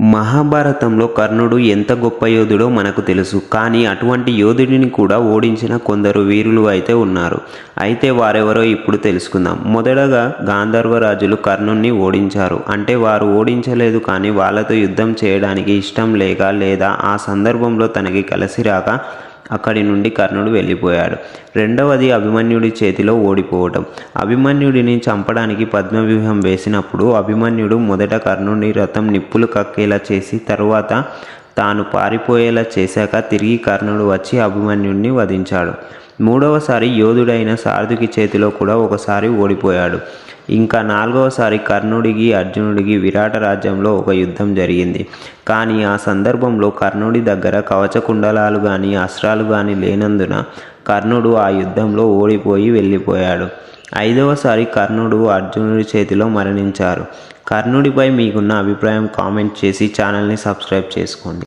మహాభారతంలో కర్ణుడు ఎంత గొప్ప యోధుడో మనకు తెలుసు. కానీ అటువంటి యోధుడిని కూడా ఓడించిన కొందరు వీరులు అయితే ఉన్నారు. అయితే వారెవరో ఇప్పుడు తెలుసుకుందాం. మొదటగా గాంధర్వ రాజులు కర్ణుణ్ణి ఓడించారు. అంటే వారు ఓడించలేదు కానీ వాళ్ళతో యుద్ధం చేయడానికి ఇష్టం లేక లేదా ఆ సందర్భంలో తనకి కలిసి రాక అక్కడి నుండి కర్ణుడు వెళ్ళిపోయాడు. రెండవది అభిమన్యుడి చేతిలో ఓడిపోవటం. అభిమన్యుడిని చంపడానికి పద్మవ్యూహం వేసినప్పుడు అభిమన్యుడు మొదట కర్ణుడి రథం నిప్పులు కక్కేలా చేసి తరువాత తాను పారిపోయేలా చేశాక తిరిగి కర్ణుడు వచ్చి అభిమన్యుడిని వధించాడు. మూడవసారి యోధుడైన సారథికి చేతిలో కూడా ఒకసారి ఓడిపోయాడు. ఇంకా నాలుగవసారి కర్ణుడికి అర్జునుడికి విరాట రాజ్యంలో ఒక యుద్ధం జరిగింది. కానీ ఆ సందర్భంలో కర్ణుడి దగ్గర కవచ కుండలాలు కానీ అస్త్రాలు కానీ లేనందున కర్ణుడు ఆ యుద్ధంలో ఓడిపోయి వెళ్ళిపోయాడు. ఐదవసారి కర్ణుడు అర్జునుడి చేతిలో మరణించారు. కర్ణుడిపై మీకున్న అభిప్రాయం కామెంట్ చేసి ఛానల్ని సబ్స్క్రైబ్ చేసుకోండి.